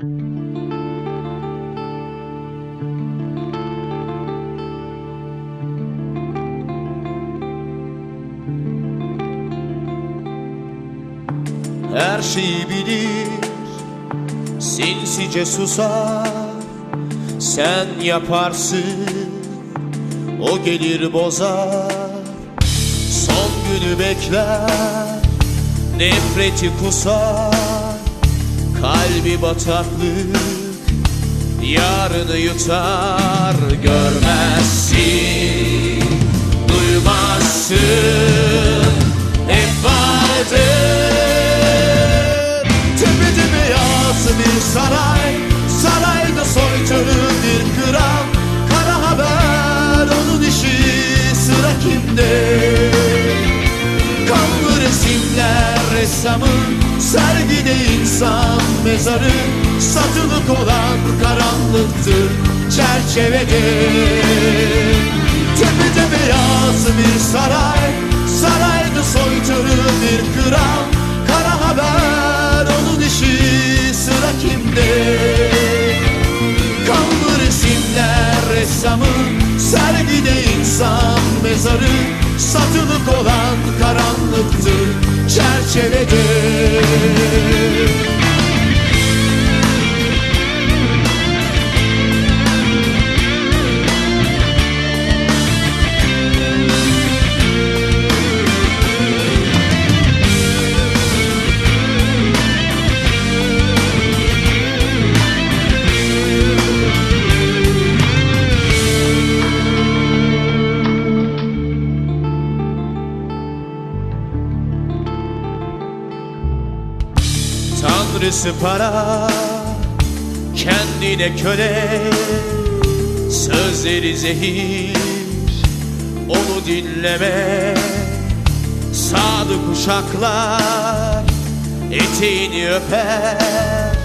Her şeyi bilir Sinsice susar. Sen yaparsın O gelir bozar. Son günü bekler Nefreti kusar Kalbi bataklık Yarını yutar Görmezsin Duymazsın ressamın Sergide insan mezarı Satılık olan karanlıktır Çerçevede. Tepede beyaz bir saray Sarayda soykırım bir kral Kara haber onun işi Sıra kimde? Kanlı resimler ressamın Sergide insan mezarı Satılık olan karanlıktır Çerçevede Tanrısı para Kendine köle Sözleri zehir Onu dinleme. Sadık uşaklar Eteğini öper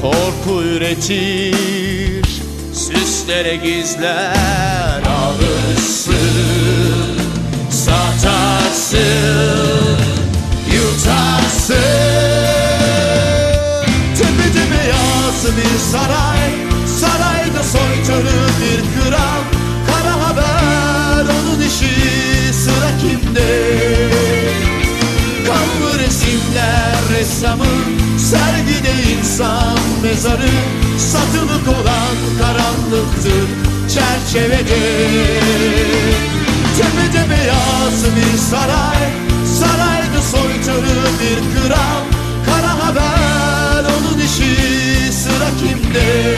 Korku üretir Süslere gizler. Alırsın Satarsın ressamın Sergide insan mezarı Satılık olan karanlıktır Çerçevede. Tepede beyaz bir saray Sarayda soykırım bir kral Kara haber onun işi Sıra kimde?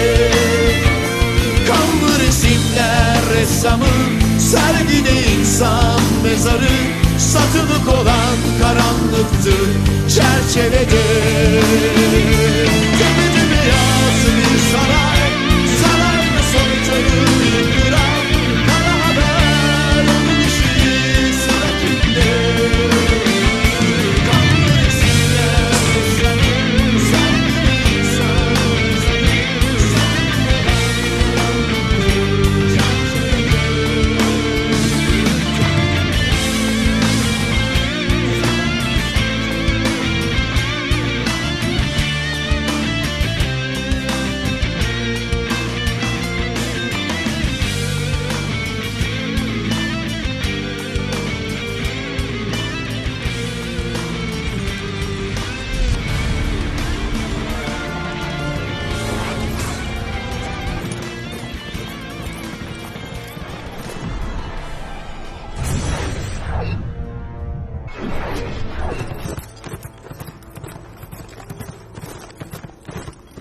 Kanlı resimler ressamın Sergide insan mezarı Satılık olan karanlıktır çerçevedir. Tabi tabi yazsın insana